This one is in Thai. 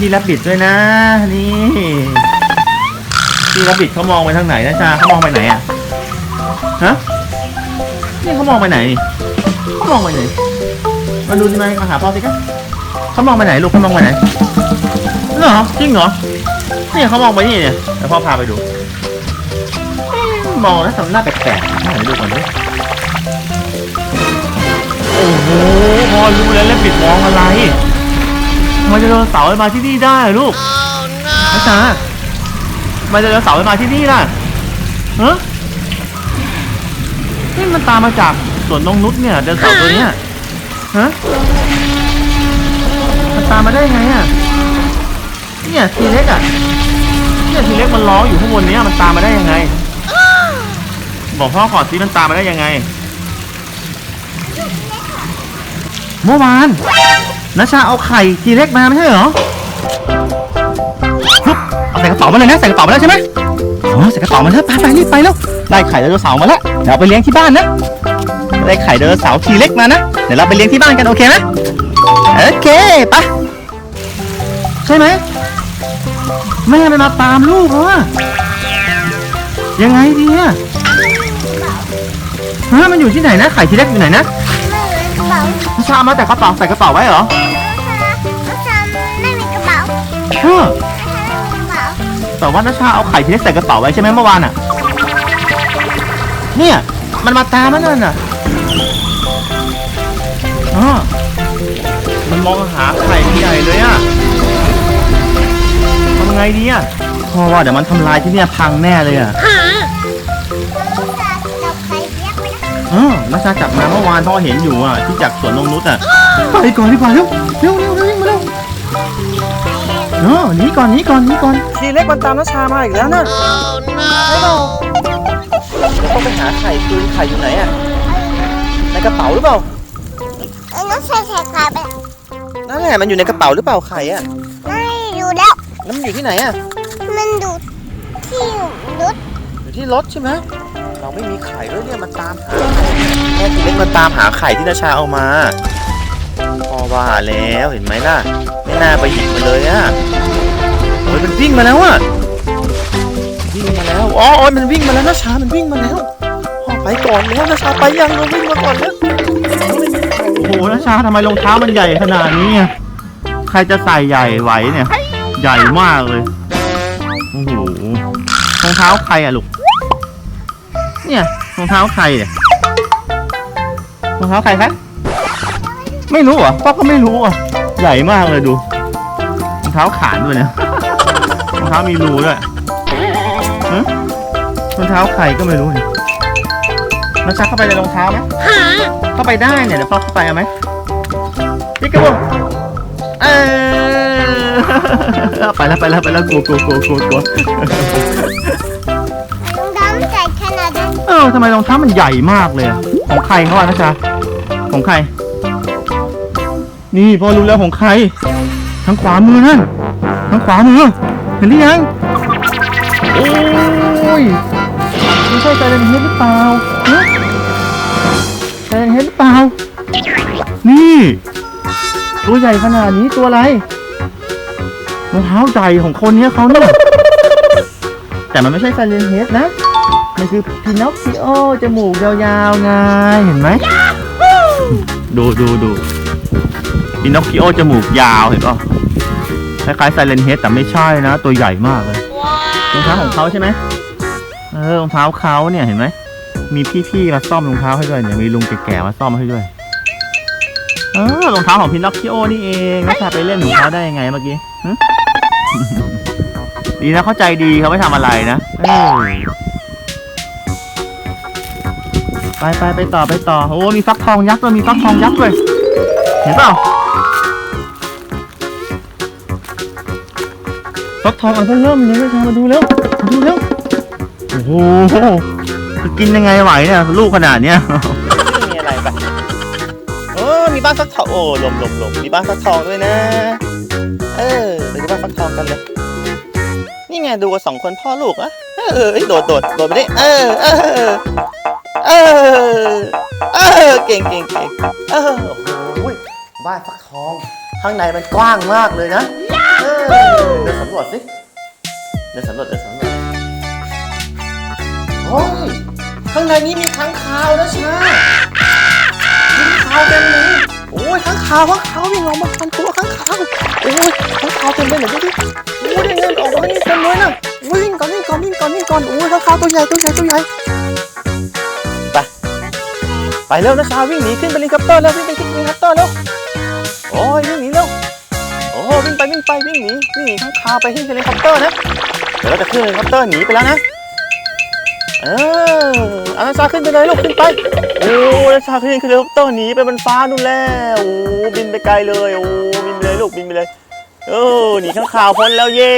พี่รับบิดด้วยนะ นี่พี่รับบิดเขามองไปทางไหนนะชาเขามองไปไหนอะฮะนี่เขามองไปไหนเขามองไปไหนมาดูสิไหมมาหาพ่อสิครับเขามองไปไหนลูกเขามองไปไหนเหรอจริงเหรอนี่เขามองไปนี่เนี่ยเดี๋ยวพ่อพาไปดูมองแล้วทำหน้าแปลกๆไหนดูก่อนดิโอ้โหพอรู้แล้วแล้วบิดมองอะไร มันจะเดินเสาร์มาที่นี่ได้เหรอลูกนะจ๊ะมันจะเดินเสาร์มาที่นี่ล่ะเฮ้นี่มันตามมาจากสวนนงนุชเนี่ยเดินเสาร์ตัวเนี้ยฮะมันตามมาได้ไงอะเนี่ยทีเล็กอะเนี่ยทีเล็กมันร้องอยู่ข้างบนเนี้ยมันตามมาได้ยังไง บอกพ่อก่อนสิมันตามมาได้ยังไงเมื่อวาน นัชชาเอาไข่ทีเล็กมาไม่ใช่เหรอฮึบเอาใส่กระเป๋ามาเลยนะใส่กระเป๋ามาแล้วใช่ไหมอ๋อใส่กระเป๋ามาแล้วไปไปรีบไปแล้วได้ไข่ไดโนเสาร์มาแล้วเดี๋ยวไปเลี้ยงที่บ้านนะได้ไข่ไดโนเสาร์ทีเล็กมานะเดี๋ยวเราไปเลี้ยงที่บ้านกันโอเคไหมโอเคไปใช่ไหมแม่มันมาตามลูกแล้วอะยังไงดีอะฮะมันอยู่ที่ไหนนะไข่ทีเล็กอยู่ไหนนะ เป๋านัชชาเอามาแต่กระเป๋าใส่กระเป๋าไว้เหรอน้ำชาไม่มีกระเป๋าเออน้ำชาไม่มีกระเป๋าแต่ว่านัชชาเอาไข่ที่เล็กใส่กระเป๋าไว้ใช่ไหมเมื่อวานอะ เนี่ย มันมาตามมันนั่นน่ะอ๋อมันมองหาไข่ใหญ่เลยอะทำไงดีอะพ่อว่าเดี๋ยวมันทำลายที่เนี่ยพังแน่เลยอะ ชชาจับมาเมื่อวานพ่อเห็นอยู่อะที่จากสวนนงนุชอะไปก่อนดีกว่าเร็วเร็วเร็วเร็ววิ่งมาเร็วเออหนีก่อนหนีก่อนหนีก่อนทีเล็กมันตามนัชชามาอีกแล้วนะไม่เราเราต้องไปหาไข่คืนไข่อยู่ไหนอะในกระเป๋าหรือเปล่าเอ้ยน้ำชาใส่ขาไปนั่นแหละมันอยู่ในกระเป๋าหรือเปล่าไข่อะไม่อยู่แล้วแล้วมันอยู่ที่ไหนอะมันดูที่รถอยู่ที่รถใช่ไหม เราไม่มีไข่ด้วยเนี่ยมันตามหาแม่ทีเล็กมันตามหาไข่ที่นาชาเอามาพอว่าแล้วเห็นไหมล่ะ ไม่น่าไปหยิบมันเลยอะโอ้ยมันวิ่งมาแล้วอะวิ่งมาแล้วอ๋ออ๋อมันวิ่งมาแล้วนาชา มันวิ่งมาแล้วพ่อไปก่อนแล้วนาชาไปยังเราวิ่งมาก่อนแล้วโอ้โหนะชาทำไมรองเท้ามันใหญ่ขนาดนี้อะใครจะใส่ใหญ่ไหวเนี่ย ใหญ่มากเลยโอ้โหรองเท้าใครอะลูก เนี่ยรองเท้าใครเนี่ยรองเท้าใครคะไม่รู้เหรอะพ่อก็ไม่รู้อะใหญ่มากเลยดูรองเท้าขาดด้วยเนี่ยรองเท้ามีรูด้วยรองเท้าใครก็ไม่รู้เนี่ยนัชชาเข้าไปในรองเท้าไหมเข้าไปได้เนี่ยเดี๋ยวพ่อเข้าไปเอาไหมพี่กระบอกเออไปแล้วไปแล้วไปแล้วกลัวกลัวกลัวกลัว ออทำไมรองเท้ามันใหญ่มากเลยอะของใครเขาอะนะจ๊ะของใคร นี่พ่อรู้แล้วของใคร ทางขวามือนั่นทางขวามือ เห็นหรือยัง โอ้ยไม่ใช่ไซเรนเฮดหรือเปล่าฮะไซเรนเฮดหรือเปล่า นี่ ตัวใหญ่ขนาดนี้ตัวอะไรรองเท้าใหญ่ของคนเนี้ยเขาเนี่ยแต่มันไม่ใช่ไซเรนเฮดนะ มันคือพินอคคิโอจมูกยาวๆไงเห็นไหมดูดูดูพินอคคิโอจมูกยาวเห็นป่ะคล้ายๆไซเรนเฮดแต่ไม่ใช่นะ ตัวใหญ่มากเลยรองเท้าของเขาใช่ไหมเออรองเท้าเขาเนี่ยเห็นไหมมีพี่ๆมาซ่อมรองเท้าให้ด้วยเนี่ยมีลุงแก่ๆมาซ่อมให้ด้วยเออรองเท้าของพินอคคิโอนี่เองนักชาไปเล่นของเขาได้ยังไงเมื่อกี้หึดีนะเข้าใจดีเขาไม่ทำอะไรนะเออ ไปไปไปต่อไปต่อโอ้มีฟักทองยักษ์ด้วยมีฟักทองยักษ์ด้วยเห็นเปล่าฟักทองอันเริ่มเลยไม่ใช่มาดูแล้วมาดูแล้วโอ้โหจะกินยังไงไหวเนี่ยลูกขนาดเนี้ยไม่มีอะไรปะโอ้มีบ้านฟักทองโอ้ลมลมลมมีบ้านฟักทองด้วยนะ เออไปดูบ้านฟักทองกันเลยนี่ไงดูกันสองคนพ่อลูกอะเออโดดโดดโดดไปดิเออเออ เออ เออ เก่งเก่งเก่งเออโอ้โหบ้านฟักทอง ข้างในมันกว้างมากเลยนะเออเดินสำรวจสิเดินสำรวจเดินสำรวจโอ้ยข้างในนี้มีค้างคาวนะชามีค้างคาวเต็มเลยโอ้ยค้างคาวค้างคาววิ่งออกมาทันตัวค้างคาวโอ้ยค้างคาวเต็มเลยเหรอดูดิโอ้ยได้เงินออกมานี่เต็มเลยนะโอ้ยวิ่งก่อนวิ่งก่อนวิ่งก่อนวิ่งก่อนโอ้ยค้างคาวตัวใหญ่ตัวใหญ่ตัวใหญ่ไป ไปเร็วนะชาวิ่งหนีขึ้นไปเฮลิคอปเตอร์แล้ววิ่งไปขึ้นเฮลิคอปเตอร์แล้วโอ้ยวิ่งหนีเร็วโอ้วิ่งไปวิ่งไปวิ่งหนีวิ่งหนีข้างคาวไปที่เฮลิคอปเตอร์นะเดี๋ยวเราจะขึ้นเฮลิคอปเตอร์หนีไปแล้วนะเอออานาซาขึ้นไปเลยลูกขึ้นไปโอ้นาซาขึ้นเฮลิคอปเตอร์หนีไปบนฟ้านู่นแล้วโอ้บินไปไกลเลยโอ้บินไปเลยลูกบินไปเลยโอ้หนีข้างคาวพ้นแล้วเย่